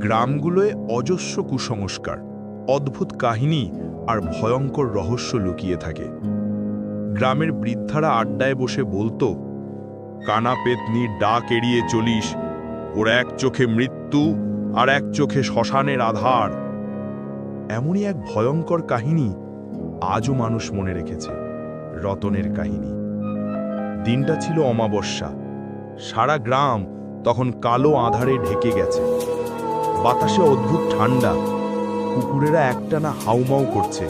গ্রামগুলোয় অজস্র কুসংস্কার, অদ্ভুত কাহিনী আর ভয়ঙ্কর রহস্য লুকিয়ে থাকে। গ্রামের বৃদ্ধারা আড্ডায় বসে বলতো, কানা পেতনির ডাক এড়িয়ে চলিস। ওর এক চোখে মৃত্যু আর এক চোখে শ্মশানের আধার। এমনই এক ভয়ঙ্কর কাহিনী আজও মানুষ মনে রেখেছে, রতনের কাহিনী। দিনটা ছিল অমাবস্যা। সারা গ্রাম তখন কালো আধারে ঢেকে গেছে। বাতাসে অদ্ভুত ঠান্ডা। কুকুরেরা একটানা হাউমাউ করছে।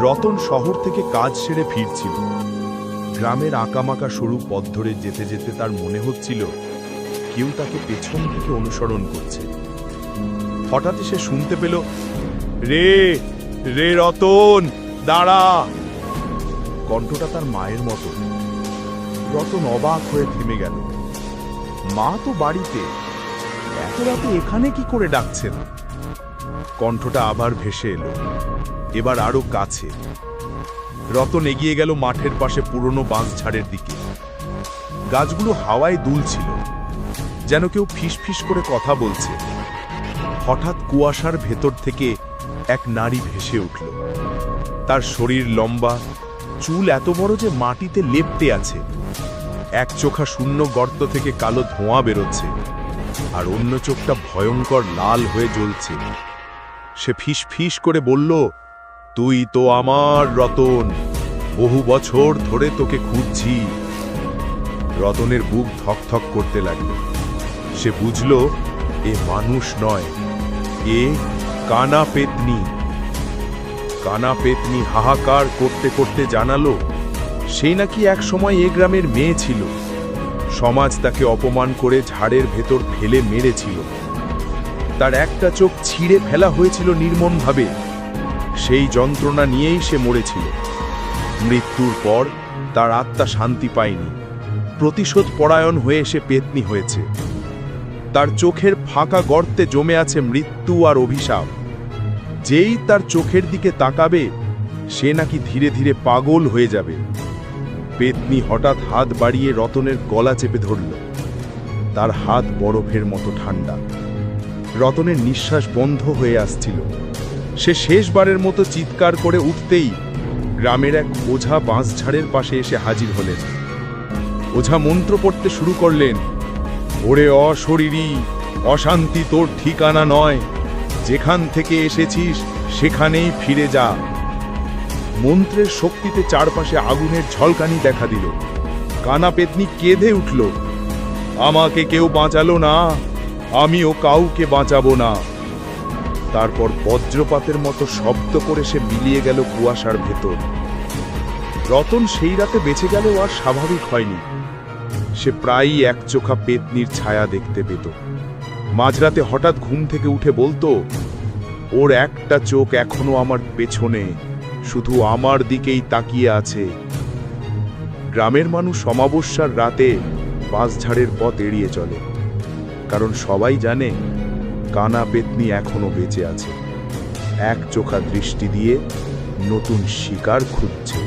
রতন শহর থেকে কাজ সেরে ফিরছিল। গ্রামের আঁকামাকা সরু পথ ধরে যেতে যেতে তার মনে হচ্ছিল, কেউ তাকে পেছন থেকে অনুসরণ করছে। হঠাৎ সে শুনতে পেল, রে রে রতন, দাঁড়া! কণ্ঠটা তার মায়ের মতো। রতন অবাক হয়ে থেমে গেল। মা তো বাড়িতে। এত রাতে এখানে কি করে ডাকছেন? কণ্ঠটা আবার ভেসে এলো। এবার আরও কাছে। রতন এগিয়ে গেল মাঠের পাশে পুরনো বাঁশঝাড়ের দিকে। গাছগুলো হাওয়ায় দুলছিল। যেন কেউ ফিসফিস করে কথা বলছে। হঠাৎ কুয়াশার ভেতর থেকে এক নারী ভেসে উঠল। তার শরীর লম্বা, চুল এত বড় যে মাটিতে লেপ্টে আছে। এক চোখা শূন্য গর্ত থেকে কালো ধোঁয়া বেরোচ্ছে। আর অন্য চোখটা ভয়ঙ্কর লাল হয়ে জ্বলছে সে ফিস ফিস করে বলল, তুই তো আমার রতন, বহু বছর ধরে তোকে খুঁজছি। রতনের বুক ধকধক করতে লাগল। সে বুঝল, এ মানুষ নয়, এ কানা পেতনি। কানা পেতনি হাহাকার করতে করতে জানালো সেই নাকি এক সময় এ গ্রামের মেয়ে ছিল। সমাজ তাকে অপমান করে ঝাড়ের ভেতর ফেলে মেরেছিল। তার একটা চোখ ছিঁড়ে ফেলা হয়েছিল নির্মমভাবে। সেই যন্ত্রণা নিয়েই সে মরেছিল। মৃত্যুর পর তার আত্মা শান্তি পায়নি। প্রতিশোধ পরায়ণ হয়ে সে পেতনি হয়েছে। তার চোখের ফাঁকা গর্তে জমে আছে মৃত্যু আর অভিশাপ। যেই তার চোখের দিকে তাকাবে, সে নাকি ধীরে ধীরে পাগল হয়ে যাবে। পেতনি হঠাৎ হাত বাড়িয়ে রতনের গলা চেপে ধরল। তার হাত বরফের মতো ঠান্ডা রতনের নিঃশ্বাস বন্ধ হয়ে আসছিল। সে শেষবারের মতো চিৎকার করে উঠতেই গ্রামের এক ওঝা বাঁশঝাড়ের পাশে এসে হাজির হলেন। ওঝা মন্ত্র পড়তে শুরু করলেন, ওরে অশরীরী, অশান্তি তোর ঠিকানা নয়। যেখান থেকে এসেছিস, সেখানেই ফিরে যা। মন্ত্রের শক্তিতে চারপাশে আগুনের ঝলকানি দেখা দিল। কানা পেতনি কেঁদে উঠল। আমাকে কেউ বাঁচালো না। আমিও কাউকে বাঁচাবো না। তারপর বজ্রপাতের মতো শব্দ করে সে মিলিয়ে গেল কুয়াশার ভেতর। রতন সেই রাতে বেঁচে গেলেও আর স্বাভাবিক হয়নি। সে প্রায়ই এক চোখা পেতনির ছায়া দেখতে পেত। মাঝরাতে হঠাৎ ঘুম থেকে উঠে বলতো, ওর একটা চোখ এখনও আমার পেছনে। শুধু আমার দিকেই তাকিয়ে আছে। গ্রামের মানুষ অমাবস্যার রাতে বাঁশঝাড়ের পথ এড়িয়ে চলে। কারণ সবাই জানে, কানা পেতনি এখনও বেঁচে আছে। এক চোখা দৃষ্টি দিয়ে নতুন শিকার খুঁজছে।